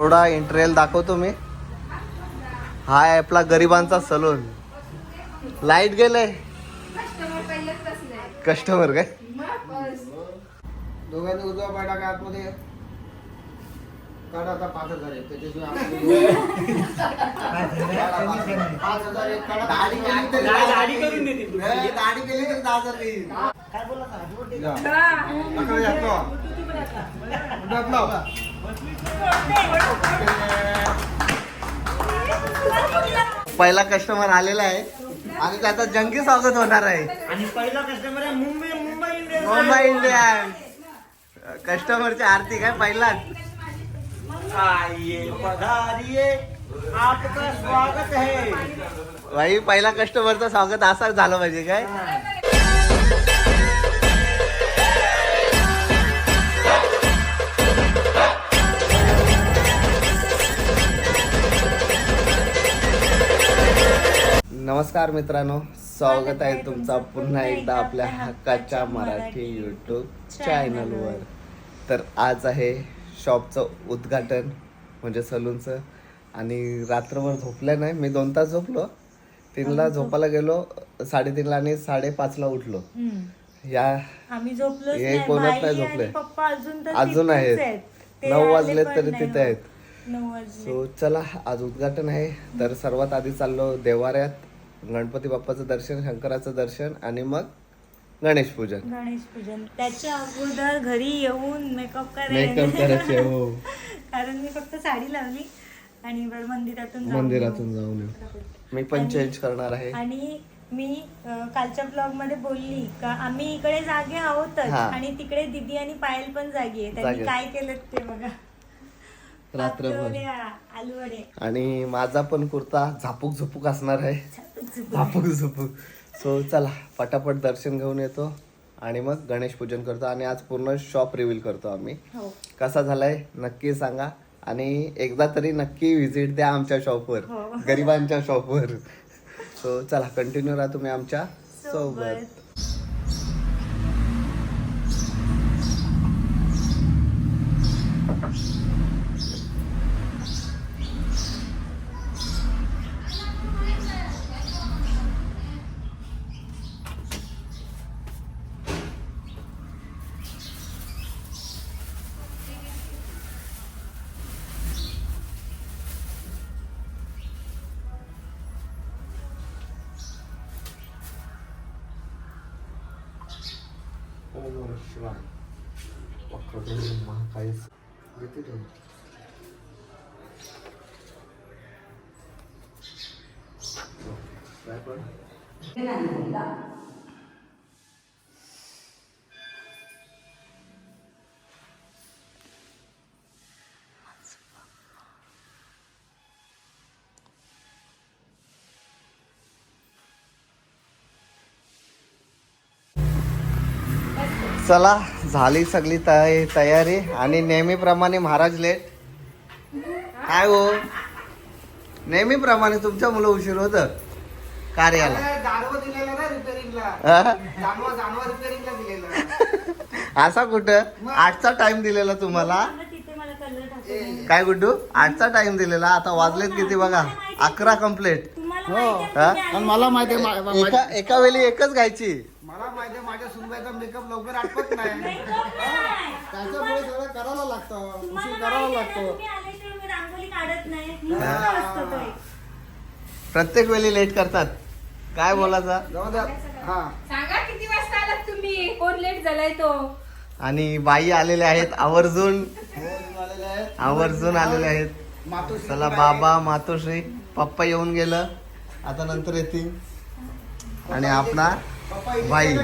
थोडा इंटरेल दाखवतो मी हा आहे आपला गरिबांचा सलून लाइट गेलंय कस्टमर काय दोघांनी उजवा पाय टाका आतमध्ये काढा आता पाच हजार आहे त्याच्याशिवाय आपली- काढा, पाच हजार एक काढा. दाढी केली तरी दहा हजार येईल. दाढी केली तरी दहा हजार येईल. या. अकरा घातलो. घातलो. पहिला कस्टमर आलेला आहे. आणि त्याचा जंगी स्वागत होणार आहे. आणि पहिला कस्टमर आहे मुंबई मुंबई इंडियन्स मुंबई इंडियन कस्टमरची आरती काय पहिलाच? आइए पधारिए आपका स्वागत है. भाई पहिला कस्टमरचं स्वागत असं झालं पाहिजे काय? नमस्कार मित्रांनो स्वागत आहे तुमचा पुन्हा एकदा आपल्या हक्काच्या मराठी यूट्यूब चॅनलवर तर आज आहे शॉपचं उद्घाटन म्हणजे सलूनचं. आणि रात्रभर झोपलं नाही मी दोन तास झोपलो. तीनला झोपायला गेलो साडेतीनला आणि साडेपाचला उठलो. या हे भाई नाही झोपले. अजून तिथेच आहेत. नऊ वाजले तरी तिथे हो. आहेत. सो चला आज उद्घाटन आहे. तर सर्वात आधी चाललो देवाऱ्यात. गणपती बाप्पाचं दर्शन शंकराचं दर्शन आणि मग गणेश पूजन. गणेश पूजन. त्याच्या अगोदर घरी येऊन मेकअप मेकअप करायचे हो. कारण मी फक्त साडी लावली आणि वर मंदिरातून जाऊन मंदिरातून जाऊन येऊ. मी पण चेंज करणार आहे. आणि मी अं, कालच्या ब्लॉगमध्ये बोलली का आम्ही इकडे जागे आहोतच हा. आणि तिकडे दिदी आणि पायल पण जागी आहे त्यांनी जागे. काय केलं ते बघा. रात्रभर. आणि माझा पण कुर्ता झापूक झुपूक असणार आहे. झापूक झापूक. झुपूक सो चला पटापट दर्शन घेऊन येतो आणि मग गणेश पूजन करतो आणि आज पूर्ण शॉप रिव्हील करतो आम्ही. हो. कसा झालाय? नक्की सांगा. आणि एकदा तरी नक्की व्हिजिट द्या आमच्या शॉपवर हो. गरिबांच्या शॉपवर सो चला कंटिन्यू राहा तुम्ही आमच्यासोबत. 하지만 막 그렇게 막 가있어 애들은 라이벌 해가 아닙니 다. चला झाली सगळी तय तयारी. आणि नेहमीप्रमाणे महाराज लेट काय हो? नेहमीप्रमाणे तुमच्या मुलं उशीर होत? कार्याला. असा कुठं? आठचा टाइम दिलेला तुम्हाला? काय गुड्डू? आठचा टाइम दिलेला. आता वाजलेत किती बघा? अकरा कंप्लीट तुम्हाला हो. मला माहिती एका एका वेळी एकच गायची. मला माहिती माझ्या सुनबाईचा मेकअप लवकर आटपत नाही. Makeup नाही. त्याच्यामुळे सगळं करायला लागतं. तुम्हाला उशीर करावा माहिती आहे लागतो. ना, तुम्ही आले तेव्हा मी रांगोळी काढत नाही. मुहूर्त असतो तो एक. प्रत्येक वेळी लेट करतात. काय बोलायचा? जाऊ द्या. हा. सांगा किती वाजता आलात तुम्ही? कोण लेट झालाय तो? आणि बाई आलेले आहेत आवर्जून. आवर्जून आलेले आहेत. मातोश्री चला. बाबा मातोश्री. पप्पा येऊन गेलं. आता नंतर येतील. आणि इथे बाई.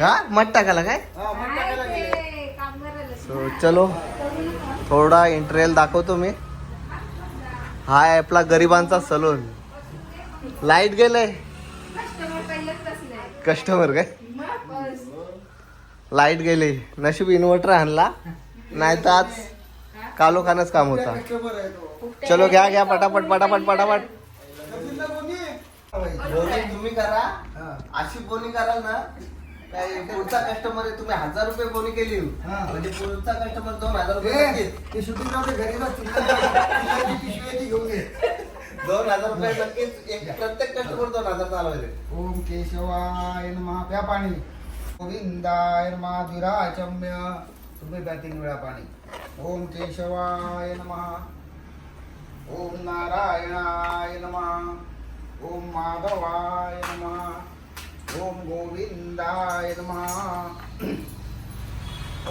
हा? मठ टाकायला काय? हा, सो चलो. थोडा इंटरेल दाखवतो मी हा आहे आपला गरिबांचा सलून. लाइट गेलंय. कस्टमर काय? लाइट गेली नशीब इन्व्हर्टर आणला. नाही तर आज कालोखानच काम होता. चलो घ्या घ्या पटापट पटापट पटापट. तुम्ही करा. अशी बोनी कराल ना काय पुढचा कस्टमर आहे तुम्ही हजार रुपये बोली केली. हा. म्हणजे पुढचा कस्टमर दोन हजार रुपये नक्कीच. ते शूटिंग घरी पिशवी आहे ती घेऊन ये दोन हजार रुपये नक्कीच एक प्रत्येक कस्टमर दोन हजार चालवायचे. ओम केशवाय नमः. प्या पाणी. गोविंदाय नमः. द्विराचम्य तुम्ही प्या तीन वेळा पाणी. ओम केशवाय नमः. ओम नारायणाय नमः. ओम माधवाय नमः। ओम गोविंदाय नमः।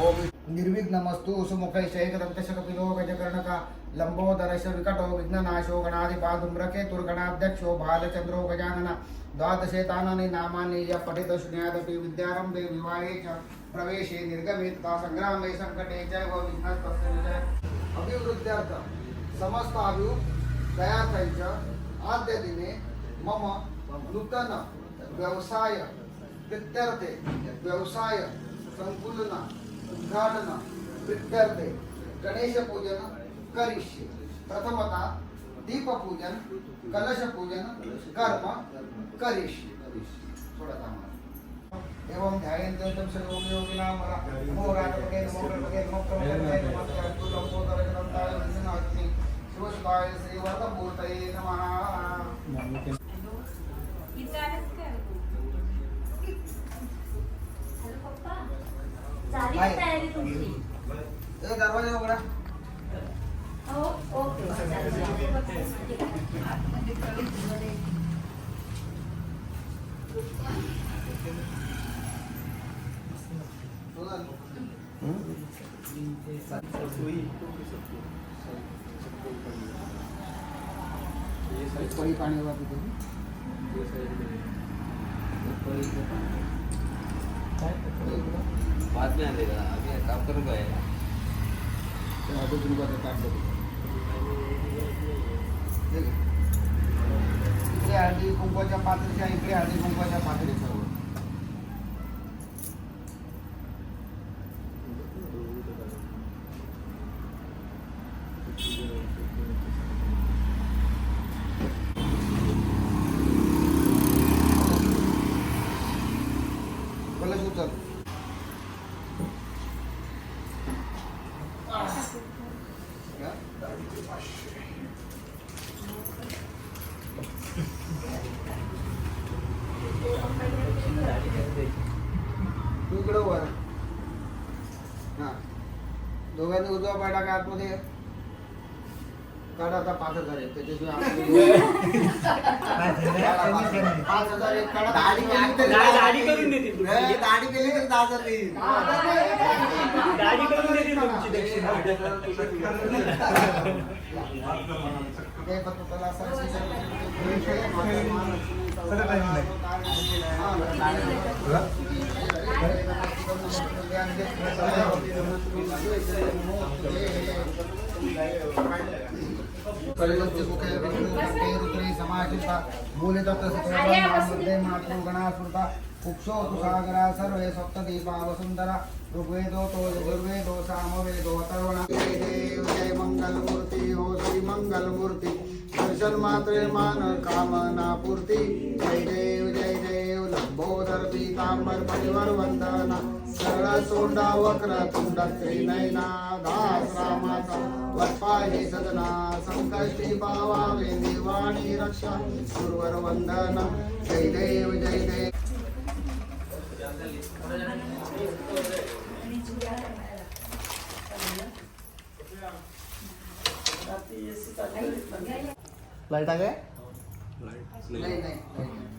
ओम निर्विघ्नमस्तु सुमुखैश्च एकदन्तशकपिलो गजकर्णका लम्बोदरश विकटो विघ्ननाशो गणाधिपाधुम्रकेतुर्गणाध्यक्षो बालचन्द्रो गजानन द्वादशेतानानि नामानि यः पठित शृणुयादपि विद्यारम्भे विवाहे च प्रवेशे निर्गमे सङ्ग्रामे सङ्कटे च विघ्नस्तस्य विजय। अभिवृद्ध्यर्थ समस्त अभिव दयार्थैश्च आद्य दिने मम नूतन व्यवसाय प्रीत्यर्थे व्यवसाय संकुलन उद्घाटन प्रीत्यर्थे गणेश पूजन करिष्ये प्रथमतः दीपपूजन कलश पूजन कर्म करिष्ये थोडं. एवं ध्यायन्ते तं सर्वयोगिनां नमो राजपते नमो गणपते नमो प्रभुते नमो अस्तु लम्बोदराय दन्ताय विघ्नाग्नि शिवसुताय श्रीवरदमूर्तये नमः झाली तयारी तुमची दरवाजा उघडा. हो ओके. पाणी वापरू बाद में आलेगा अभी काम करून काय ते अर्धे रुपयाचं ताट देतो. हे घे. इकडे हळदी कुंकवाच्या पातळीच्या इकडे हळदी कुंकवाच्या पातळी सर्व कलश उचल या. तू इकडं वर हा दोघांनी उजवा पाय टाका आतमध्ये. काढा आता पाच हजार आहे त्याच्याशिवाय पाच हजार एक काढा दाढी केली तरी दाढी- दाढी करून देतील तुमची. नाही, दाढी केली तरी दहा हजार देईल. गाडी करून देतील तुमची दक्षिणा. ते फक्त त्याला असं कुसागरा सर्वे सप्तदीपा वसुंधरा ऋग्वेदो तो यजुर्वेदो सामवेदो अथर्वण जय देव जय मंगल मूर्ति हो श्री मंगल मूर्ति दर्शन मात्रे मान कामना पूर्ति जय देव जय देव लंबोदर पीतांबर परिवर वंदना सरळ सोंडा वक्र तुंड नैना दास रामाचा सदना संकष्टी पावावे निवाणी रक्षा सुरवर वंदना जय देव जय देव। लाइट आहे? नाही नाही नाही.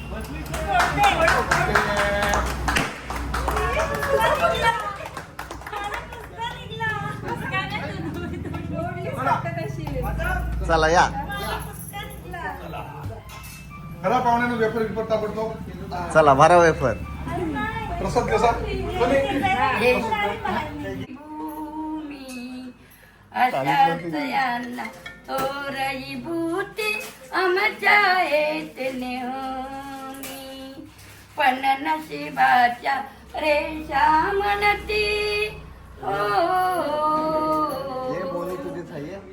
चला या. घरा वेफर ताबडतो चला भरा वेफर. प्रसाद कसा? तोरई भूती अमच्या येत नेहो पण नशिबाच्या रेषा म्हणती हो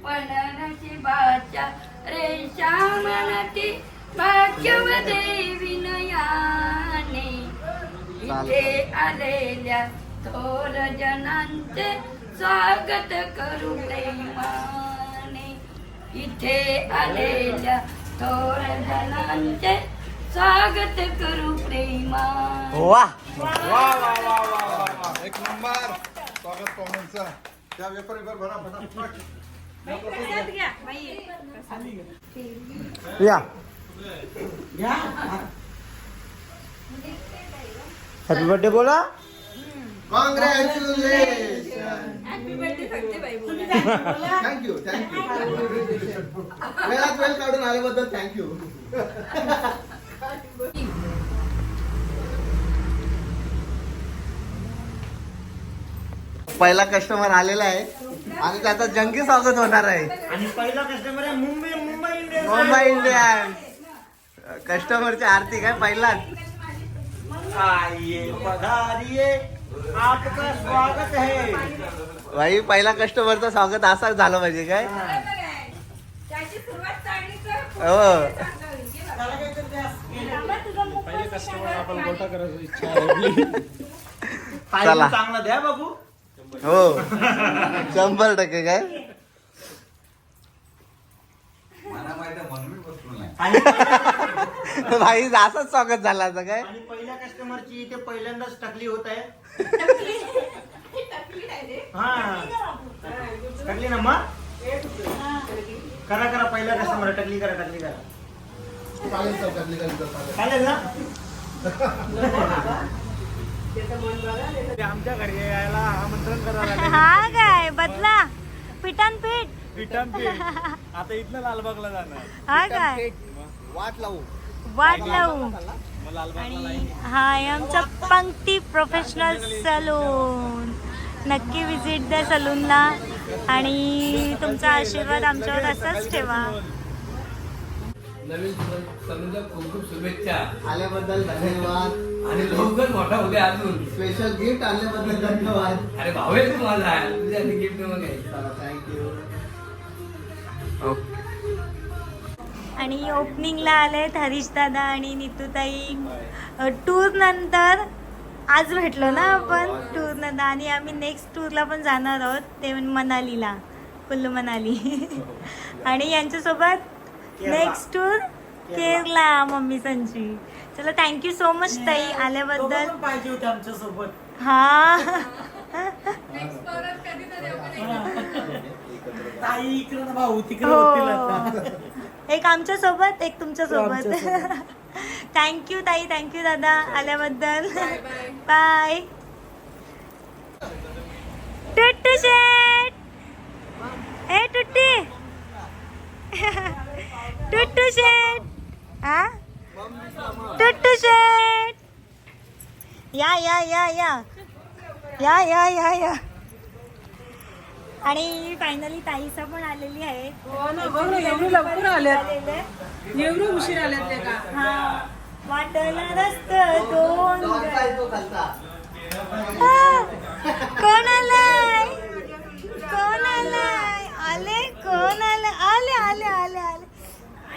पण नशिबाच्या रेषा म्हणती भाग्यव देवी नयाने इथे आलेल्या थोर जनांचे स्वागत करू प्रेमाने इथे आलेल्या थोर जनांचे स्वागत करू प्रेमाने वा. वा वा वा वा वा वा. एक नंबर. स्वागत पाहुण्यांचा. त्या वेपर विपर भरा फटाफट. या. हॅपी बर्थडे बोला. Congratulation thank you thank you वेळात वेळ काढून आल्याबद्दल थँक्यू पहिला कस्टमर आलेला आहे. आणि त्याचा जंगी स्वागत होणार आहे. आणि पहिला कस्टमर आहे मुंबई मुंबई इंडियन्स. मुंबई इंडियन. कस्टमरची आरती काय पहिलाच? आइए पधारिए आपका स्वागत है. भाई पहिला कस्टमरचं स्वागत असं झालं पाहिजे काय? त्याची सुरुवात चांगली कर हो चला. चांगला द्या हो. शंभर टक्के काय? आणि भाई असंच स्वागत झालं आता काय? आणि पहिल्या कस्टमरची इथे पहिल्यांदाच टकली होत आहे. हा. टकली ना मग? करा करा पहिला कस्टमर टकली करा टकली करा. चालेल. ना? आमच्या घरी यायला आमंत्रण करायला हा काय? बदला. पिठान पीठ. रिटर्न आता इथलं लालबागला जाणार. हा काय? वाट लावू. वाट लावू. मग लालबागला आणि हा आहे आमचा पंक्ती प्रोफेशनल सलून नक्की विजिट द्या सलूनला आणि तुमचा आशीर्वाद आमच्यावर असाच ठेवा. नवीन खूप खूप शुभेच्छा. आल्याबद्दल धन्यवाद. आणि लवकर मोठा होते अजून. स्पेशल गिफ्ट आणल्याबद्दल धन्यवाद. अरे भाऊ आहे तू माझा तुझ्या गिफ्ट मग थँक्यू आणि ओपनिंगला आलेत हरीश दादा आणि नितूताई. टूर नंतर आज भेटलो ना आपण? टूर नंतर. आणि आम्ही नेक्स्ट टूरला पण जाणार आहोत. ते मनालीला. कुल्लू मनाली. आणि यांच्यासोबत नेक्स्ट टूर केरला. मम्मी संची चला थँक्यू सो मच ताई आल्याबद्दल. पाहिजे होते आमच्यासोबत हा. ताई इकडे ना भाऊ तिकडे होतील आता. हो एक आमच्यासोबत एक तुमच्यासोबत थँक्यू ताई थँक्यू दादा आल्याबद्दल. बाय टुट्टू शेट ए टुट्टी. टुट्टू शेट हा टुट्टू शेट या या या या. या या या या. आणि फायनली ताईसा पण आलेली आहे. हो ना बघ ना एवढी लवकर आहे. एवढं उशीर आल्यात ते का? हा. वाटला रस्त दोन आ, कोण आलाय कोण आलाय आले कोण आले आले आले आले आले.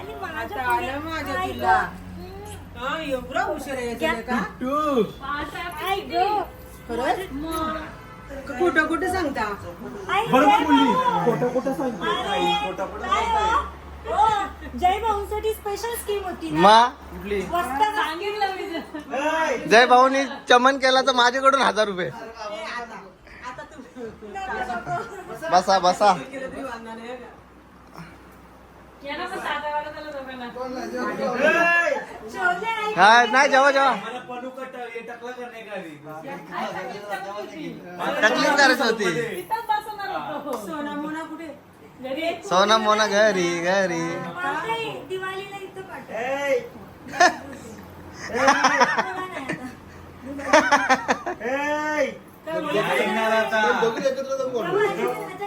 आले माझ्या आता आलं माझ्या आई तुला. गं. हा एवढा उशीर आहे? तुला का आई गं. खरंच? कुठं कुठं सांगता. आई हो? हो, जय भाऊसाठी स्पेशल स्कीम होती ना? मा? वस्ता सांगितलं मी जय भाऊनी चमन केला तर माझ्याकडून हजार रुपये. बसा बसा केलं तरी वांधा नाही का? हा नाही जेव्हा जेव्हा? तकलीफ करायची होती. सोना मोना कुठे? सोना मोना घरी घरी. दिवाळीला इथं ए, ए, येणार आता. दोघी एकत्र जाऊन बोलू.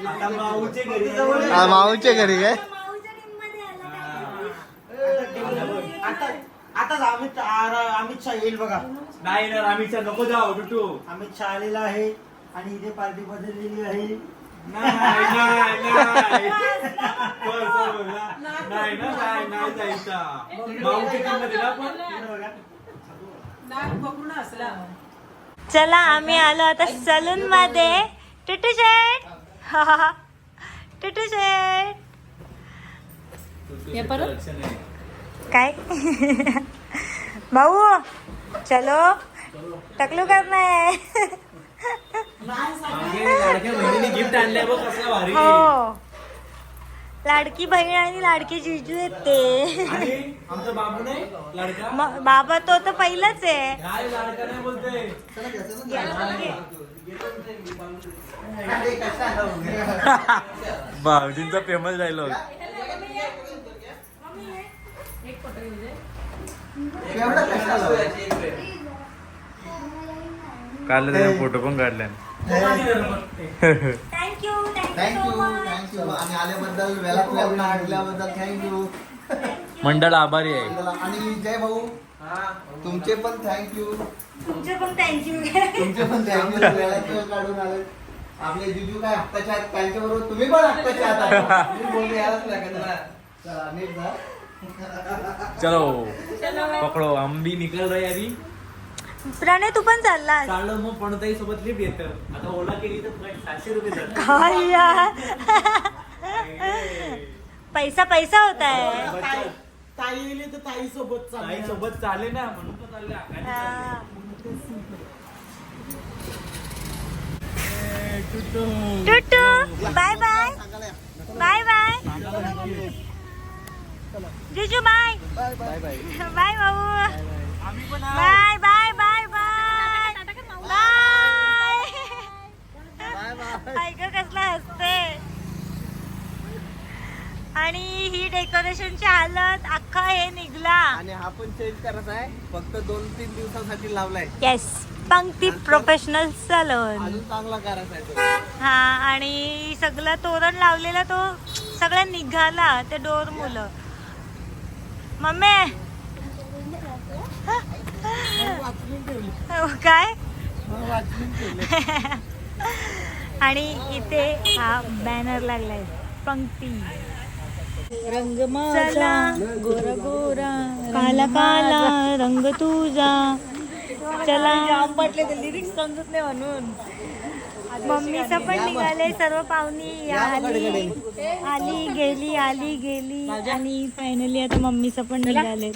आता माऊचे घरी जाऊ. हा, माऊच्या घरी काय माऊच्या टीममध्ये आला काय? आता आताच अमित अमित शहा येईल बघा. नाही ना आम्ही नको जाऊ टुटू अमित शहा आलेला आहे आणि इथे पार्टी बदललेली आहे. नाही नाही नाही. बोल, बोल, बोल, ना. नाही ना नाही नाही जायचा. माऊच्या टीममध्ये ना पण नाक पकडून असला. चला आम्ही आलो आता सलून मध्ये टुटू शेट टुटू शेट काय? भाऊ चलो. टकलू है बहिणीने गिफ्ट आणलंय बघ कसलं भारी. हो. लाडकी बहीण आणि लाडकी जिजू आहेत ते आणि आमचा बाबू नाही? लाडका? म- बाबा तो तर पहिलाच आहे. काय लाडका नाही बोलते भाऊजींचा फेमस डायलॉग काल त्याने फोटो पण काढले. थँक्यू थँक्यू थँक्यू थँक्यू आणि आल्याबद्दल वेळात वेळ काढल्याबद्दल थँक्यू मंडळ आभारी आहे. आणि जय भाऊ. तुमचे पण थँक्यू तुमचे पण थँक्यू तुमचे पण थँक्यू वेळात वेळ काढून आले. आपले जिजू काय हक्काचे आहेत? त्यांच्या बरोबर तुम्ही पण हक्काचे आहात आता. बोलले यायलाच लागेल. चला नीट जा. चलो पकडो. आंबी निकल रही अभी. प्रणय तू पण चालला चाललं मग पणताई सोबत लिफ्ट येतं आता ओला केली तर सातशे रुपये. काय यार? पैसा पैसा होता है. बचत. ताई येईल तर ताई सोबत ताई सोबत चाले ना म्हणून तर चालले. हा. टुटू. बाय बाय बाय बाय जिजू बाय बाय. बाबू. Bye bye bye bye. Bye. ऐक कसला हसते आणि ही डेकोरेशनची हालत अख्खा हे निघला. आणि हा पण चेंज करायचा आहे. फक्त दोन तीन दिवसासाठी लावलाय. येस पंक्ती प्रोफेशनल सलोन अजून चांगला करायचा आहे तो. हा आणि सगळं तोरण लावलेला तो सगळं निघाला ते डोर मुलं मम्मी. हो, काय? आणि इथे हा बॅनर लागलाय. पंक्ती. रंग गोरा गोरा काला काला रंग तुझा. चला. म्हटले ते लिरिक्स समजत नाही म्हणून. मम्मीचं पण निघाले सर्व पाहुणी आली. आली गेली आली गेली. आणि फायनली आता मम्मीचं पण निघाले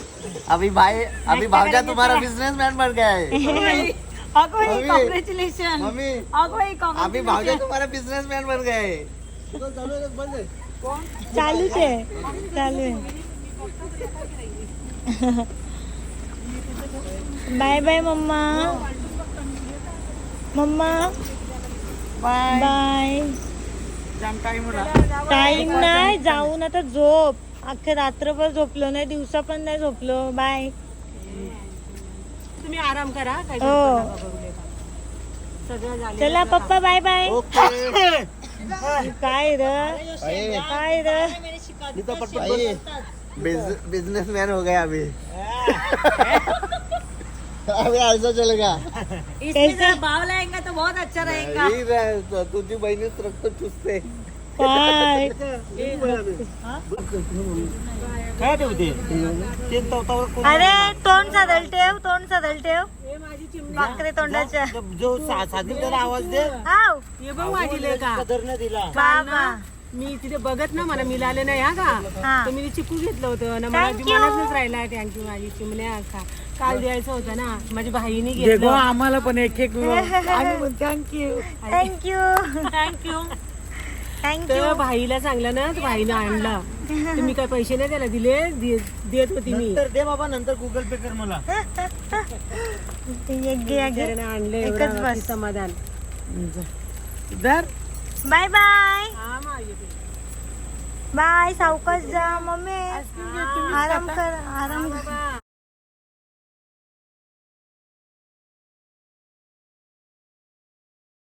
अभी भाई अभी भावजा तुम्हारा बिजनेसमैन बन गया है. मम्मी. Congratulation mummy. अगो अभी भावजा तुम्हारा बिजनेसमैन बन गया है. चालूच आहे चालू आहे. Bye bye mama. Mama. Bye. Time नाही जाऊन आता झोप. अख्खे रात्रभर झोपलो नाही दिवसा पण नाही झोपलो. बाय. तुम्ही आराम करा काय हो. सगळं झालं चला पप्पा बाय बाय. काय र? काय र? बिजनेसमैन हो गया अभी. अभी ऐसा चलेगा भाव लाएंगे तो बहुत अच्छा रहेगा। ही रे, तुझी बहिणीच रक्त चुसते. काय काय ठेवते ते? तवतावर कोण- अरे तोंड सादल ठेव तोंड सादल ठेव. बाकरे तोंडाच्या. जो सा- साधी त्याला आवाज दे. आव ये बघ माझी लेका कदर न दिला. बाबा. मी तिथे बघत ना मला मिळालं नाही हा हा. का तर मी चिकू घेतलं होतं. ना मला Thank you. मनातच राहिला थँक्यू माझी चिमण्या का काल द्यायचं होतं ना. माझ्या भाईने घेतलं. आम्हाला पण एक एक थँक्यू थँक्यू थँक्यू थँक्यू तर भाईला सांगलं ना तर आणला. तर मी काय पैसे नाही त्याला दिले दे- देत होती मी. नंतर दे बाबा नंतर गुगल पे कर मला. आणले एकच एवढं बस. समाधान धर. Bye bye. हा मा येते. बाय सावकाश जा मम्मी. आराम कर आराम कर. बाबा.